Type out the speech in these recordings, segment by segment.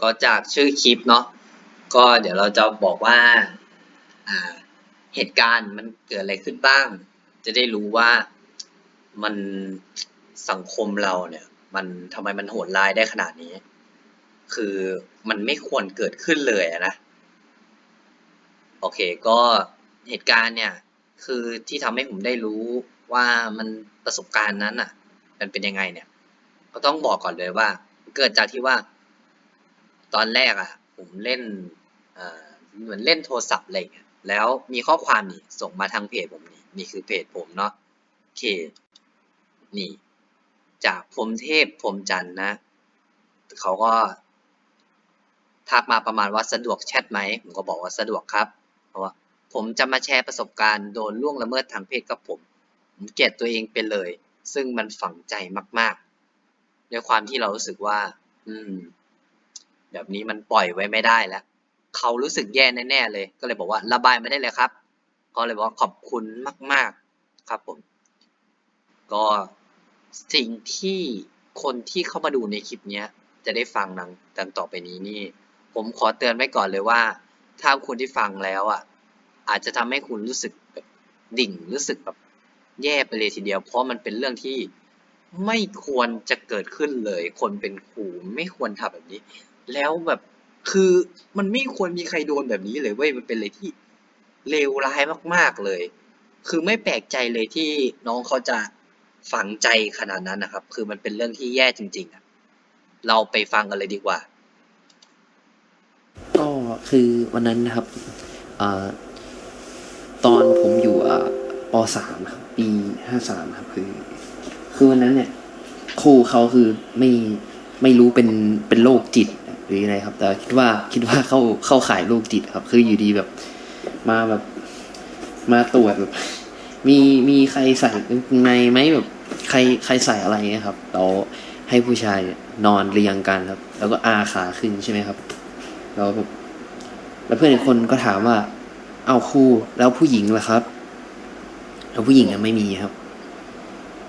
ก็จากชื่อคลิปเนาะก็เดี๋ยวเราจะบอกว่าอ่าเหตุการณ์มันเกิดอะไรขึ้นบ้าง จะได้รู้ว่ามันสังคมเราเนี่ย มันทำไมมันโหดร้ายได้ขนาดนี้ คือมันไม่ควรเกิดขึ้นเลยนะ โอเคก็เหตุการณ์เนี่ย คือที่ทำให้ผมได้รู้ว่ามันประสบการณ์นั้นอะ มันเป็นยังไงเนี่ย ก็ต้องบอกก่อนเลยว่า เกิดจากที่ว่า ตอนแรกอะผมเล่นเหมือนเล่นโทรศัพท์อะไรอย่างเงี้ยแล้วมีข้อความนี่ส่งมาทางเพจผมนี่นี่คือเพจผมเนาะโอเคนี่ จากพรมเทพพรมจันนะ เขาก็ทักมาประมาณว่าสะดวกแชทไหมผมก็บอกว่าสะดวกครับเพราะว่าผมจะมาแชร์ประสบการณ์โดนล่วงละเมิดทางเพศกับผม ผมเกลียดตัวเองไปเลย ซึ่งมันฝังใจมาก ๆ ด้วยความที่เรารู้สึกว่า อืม แบบนี้มันปล่อยไว้ไม่ได้แล้ว เขารู้สึกแย่แน่ๆเลย ก็เลยบอกว่าระบายมาได้เลยครับก็เลยบอกว่าขอบคุณมาก ๆ ครับผม ก็สิ่งที่คนที่เข้ามาดูในคลิปนี้จะได้ฟังดังดังต่อไปนี้นี่ ผมขอเตือนไว้ก่อนเลยว่า ถ้าคุณที่ฟังแล้วอะ อาจจะทำให้คุณรู้สึกแบบดิ่งรู้สึกแบบแย่ไปเลยทีเดียว เพราะมันเป็นเรื่องที่ไม่ควรจะเกิดขึ้นเลย คนเป็นครูไม่ควรทำแบบนี้ แล้วแบบคือมันไม่ควรมีใครโดนแบบนี้เลยเว้ยมันเป็นอะไรที่เลวร้ายมาก ๆเลย คือไม่แปลกใจเลยที่น้องเขาจะฝังใจขนาดนั้นนะครับ คือมันเป็นเรื่องที่แย่จริง ๆอะเราไปฟังกันเลยดีกว่า ก็คือวันนั้นนะครับอตอนผมอยู่อ่าปสามครับปีห้าสามครับ คือ คือวันนั้นเนี่ยครูเขาคือไม่ไม่รู้เป็นเป็นโรคจิต หรืออะไรครับ แต่คิดว่าคิดว่าเข้าเข้าขายโรคจิตครับ คืออยู่ดีแบบ มาแบบ มาตรวจแบบ มีมีใครใส่ในไหมแบบใครใครใส่อะไรเงี้ยครับเราให้ผู้ชายนอนเรียงกันครับ แล้วก็อาขาขึ้นใช่ไหมครับแล้วแบบแล้วเพื่อนอีกคนก็ถามว่า เอาครูแล้วผู้หญิงล่ะครับ แล้วผู้หญิงอะไม่มีครับ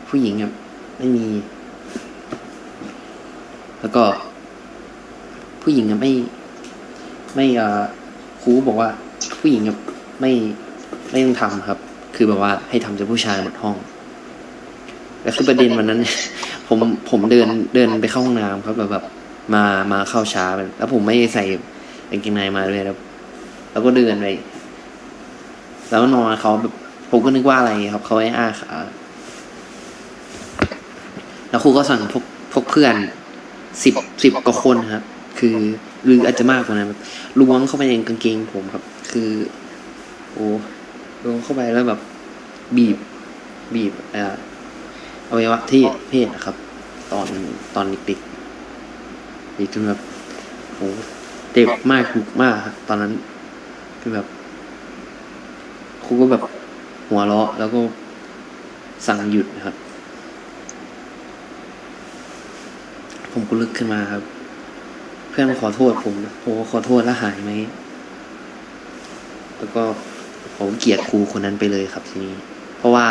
ผู้หญิงอะไม่มี แล้วก็ ผู้หญิงไม่ ไม่เอ่อครูบอกว่าผู้หญิงไม่ไม่ต้องทำครับ คือแบบว่าให้ทำแต่ผู้ชายหมดห้องแล้วคือประเด็นวันนั้น ผมผมเดินเดินไปเข้าห้องน้ำครับแบบแบบมามาเข้าช้าไปแล้วผมไม่ใส่กางเกงในมาเลยแล้วแล้วก็เดินไปแล้วนอนเขาแบบผมก็นึกว่าอะไรครับเขาให้อาขาแล้วครูก็สั่งพวกพวกเพื่อนสิบสิบกว่าคนครับ คือหรืออาจจะมากกว่านั้นแบบล้วงเข้าไปในกางเกงผมครับ คือ โอ้ล้วงเข้าไปแล้วแบบ บีบ บีบเอ่ออวัยวะที่เพศนะครับ ตอนตอนเด็กๆบีบจนแบบโอ้เจ็บมากจุกมากครับตอนนั้นคือแบบครูก็แบบหัวเราะแล้วก็สั่งหยุดนะครับ ผมก็ลึกขึ้นมาครับ พื่อนมาขอโทษผมโอ้ขอโทษแล้วหายไหม แล้วก็ผมเกลียดครูคนนั้นไปเลยครับทีนี้ เพราะว่า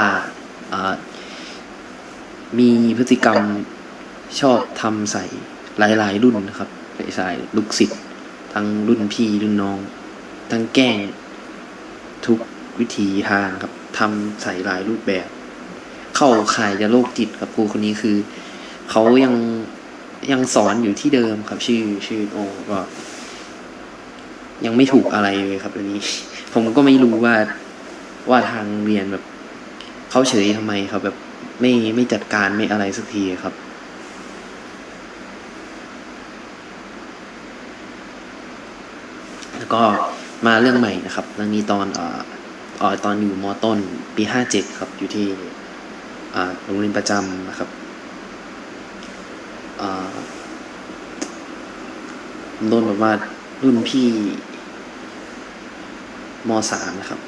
อามีพฤติกรรมชอบทำใส่หลาย ๆ รุ่นนะครับใส่ลูกศิษย์ทั้งรุ่นพี่รุ่นน้อง ทั้งแกล้งทุกวิธีทางครับทำใส่หลายรูปแบบ เข้าข่ายจะโรคจิตกับครูคนนี้คือ เขายัง ยังสอนอยู่ที่เดิมครับ ชื่อชื่อโอก็ยังไม่ถูกอะไรเลยครับอันนี้ ผมก็ไม่รู้ว่าว่าทางเรียนแบบเขาเฉยทำไมครับ แบบไม่ไม่จัดการไม่อะไรสักทีครับ แล้วก็มาเรื่องใหม่นะครับ เรื่องนี้ตอนเอ่ออตอนอยู่มอต้นปีห้าเจ็ดครับ อยู่ที่อ่าโรงเรียนประจำนะครับ โดนแบบว่ารุ่นพี่มสามนะครับ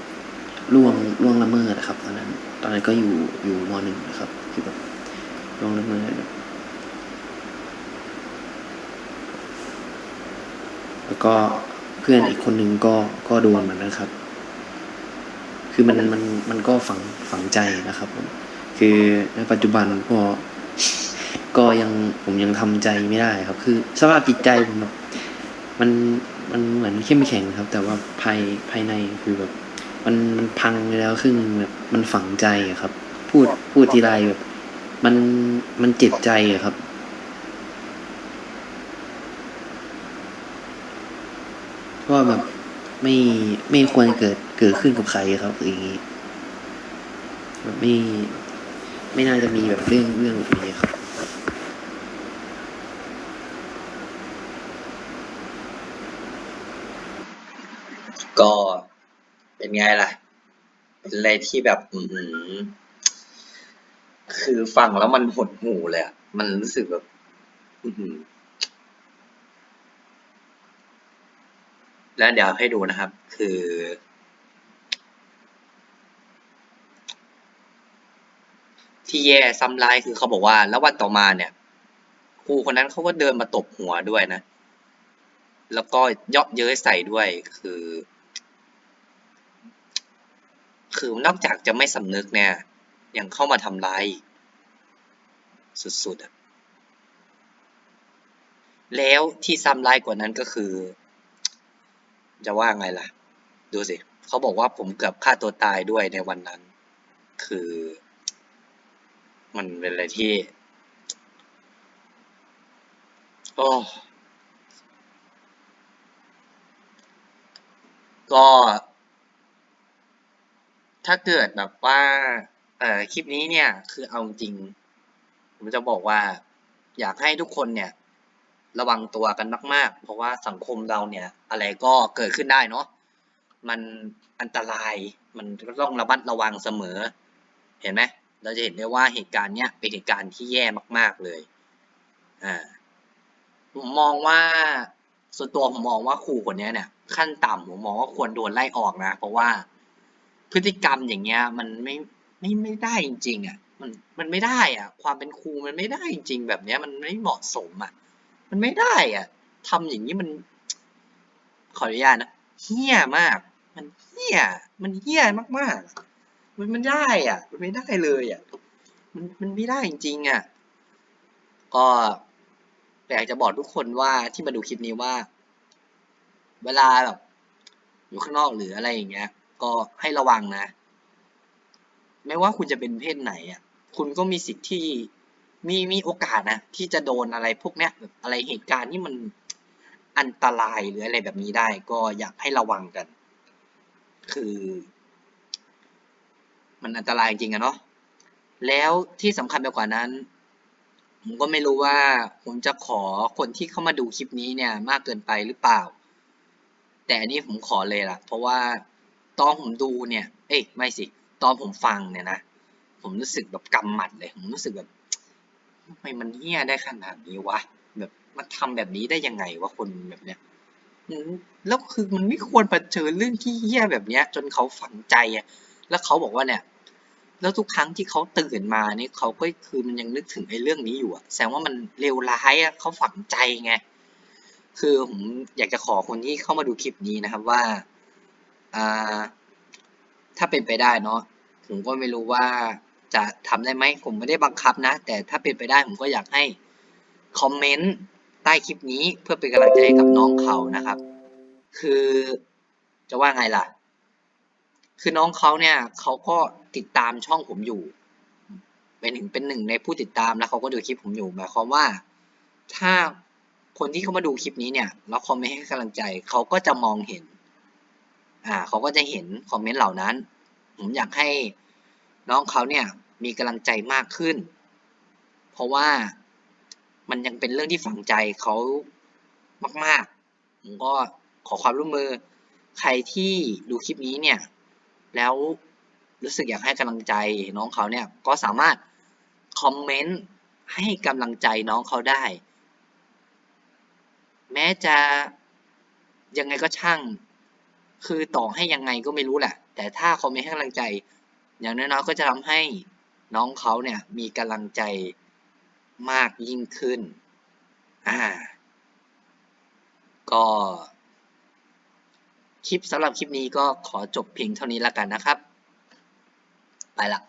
ล่วงล่วงละเมิดนะครับ ตอนนั้น ตอนนั้นก็อยู่อยู่มหนึ่งนะครับ คือแบบล่วงละเมิดแล้วก็เพื่อนอีกคนนึงก็ก็โดนเหมือนกันครับ คือมันมันมันก็ฝังฝังใจนะครับผมคือในปัจจุบันก็ ก็ยังผมยังทำใจไม่ได้ครับ คือสภาพจิตใจผมแบบมันมันเหมือนเข้มแข็งครับ แต่ว่าภายภายในคือแบบ มันมันพังไปแล้วครึ่งแบบมันฝังใจอะครับ พูดพูดทีไรแบบ มันมันเจ็บใจอะครับว่าแบบไม่ไม่ควรเกิดเกิดขึ้นกับใครครับอย่างนี้แบบไม่ไม่น่าจะมีแบบเรื่องเรื่องแบบนี้ครับ ก็เป็นไงล่ะ เป็นอะไรที่แบบ อืคือฟังแล้วมันหดหูเลยอะมันรู้สึกแบบแล้วเดี๋ยวให้ดูนะครับ คือ ที่แย่ซ้ำร้ายคือเขาบอกว่า แล้ววันต่อมาเนี่ยครูคนนั้นเขาก็เดินมาตบหัวด้วยนะ แล้วก็เยาะเย้ยใส่ด้วยคือ คือนอกจากจะไม่สำนึกเนี่ย ยังเข้ามาทำร้ายสุดๆอะแล้วที่ซ้ำร้ายกว่านั้นก็คือ จะว่าไงล่ะ ดูสิเขาบอกว่าผมเกือบฆ่าตัวตายด้วยในวันนั้น คือ มันเป็นอะไรที่โอ้ก็ ถ้าเกิดแบบว่าเอ่อคลิปนี้เนี่ยคือเอาจริง ผมจะบอกว่า อยากให้ทุกคนเนี่ย ระวังตัวกันมาก ๆ เพราะว่าสังคมเราเนี่ย อะไรก็เกิดขึ้นได้เนาะมันอันตรายมันก็ต้องระมัดระวังเสมอ เห็นไหมเราจะเห็นได้ว่าเหตุการณ์เนี้ยเป็นเหตุการณ์ที่แย่มาก ๆเลยอ่าผมมองว่าส่วนตัวผมมองว่าครูคนนี้เนี่ย ขั้นต่ำผมมองว่าควรโดนไล่ออกนะ เพราะว่า พฤติกรรมอย่างเงี้ย มันไม่ไม่ไม่ได้จริง ๆอะมันมันไม่ได้อะความเป็นครูมันไม่ได้จริง ๆ แบบเนี้ย มันไม่เหมาะสมอะมันไม่ได้อะทำอย่างงี้มัน ขออนุญาตนะเหี้ยมาก มันเหี้ยมันเหี้ยมากๆ มันไม่ได้อะมันไม่ได้เลยอะมันมันไม่ได้จริง ๆ อะ ก็อยากจะบอกทุกคนว่าที่มาดูคลิปนี้ว่า เวลาแบบอยู่ข้างนอกหรืออะไรอย่างเงี้ย ก็ให้ระวังนะ ไม่ว่าคุณจะเป็นเพศไหนอะ คุณก็มีสิทธิ์ที่มีมีโอกาสนะ ที่จะโดนอะไรพวกเนี้ยแบบอะไรเหตุการณ์ที่มันอันตรายหรืออะไรแบบนี้ได้ ก็อยากให้ระวังกัน คือ มันอันตรายจริงๆอะเนาะแล้วที่สำคัญไปกว่านั้น ผมก็ไม่รู้ว่าผมจะขอคนที่เข้ามาดูคลิปนี้เนี่ย มากเกินไปหรือเปล่า แต่อันนี้ผมขอเลยล่ะ เพราะว่า ตอนผมดูเนี่ย เอ๊ยไม่สิ ตอนผมฟังเนี่ยนะ ผมรู้สึกแบบกำหมัดเลย ผมรู้สึกแบบทำไมมันเหี้ยได้ขนาดนี้วะ แบบมันทำแบบนี้ได้ยังไงวะคนแบบเนี้ยแล้วคือมันไม่ควรเผชิญเรื่องที่เหี้ยแบบเนี้ย จนเขาฝังใจอะแล้วเขาบอกว่าเนี่ย แล้วทุกครั้งที่เขาตื่นมานี่เขาก็คือมันยังนึกถึงไอ้เรื่องนี้อยู่อะแสดงว่ามันเลวร้ายอะเขาฝังใจไง คือผมอยากจะขอคนที่เข้ามาดูคลิปนี้นะครับว่า อ่า ถ้าเป็นไปได้เนาะผมก็ไม่รู้ว่าจะทำได้ไหมผมไม่ได้บังคับนะ แต่ถ้าเป็นไปได้ผมก็อยากให้คอมเมนต์ใต้คลิปนี้เพื่อเป็นกำลังใจให้กับน้องเขานะครับ คือจะว่าไงล่ะ คือน้องเขาเนี่ยเขาก็ติดตามช่องผมอยู่ เป็นถึงเป็นหนึ่งในผู้ติดตามแล้วเขาก็ดูคลิปผมอยู่หมายความว่า ถ้าคนที่เขามาดูคลิปนี้เนี่ยแล้วคอมเมนต์ให้กำลังใจเขาก็จะมองเห็น อ่าเขาก็จะเห็นคอมเมนต์เหล่านั้น ผมอยากให้น้องเขาเนี่ยมีกำลังใจมากขึ้น เพราะว่ามันยังเป็นเรื่องที่ฝังใจเขามาก ๆ ผมก็ขอความร่วมมือ ใครที่ดูคลิปนี้เนี่ย แล้วรู้สึกอยากให้กำลังใจน้องเขาเนี่ย ก็สามารถคอมเมนต์ให้กำลังใจน้องเขาได้ แม้จะยังไงก็ช่าง คือต่อให้ยังไงก็ไม่รู้แหละ แต่ถ้าคอมเมนต์ให้กำลังใจ อย่างน้อยๆก็จะทำให้น้องเขาเนี่ยมีกำลังใจมากยิ่งขึ้น อ่า ก็คลิปสำหรับคลิปนี้ก็ขอจบเพียงเท่านี้แล้วกันนะครับ ไปละ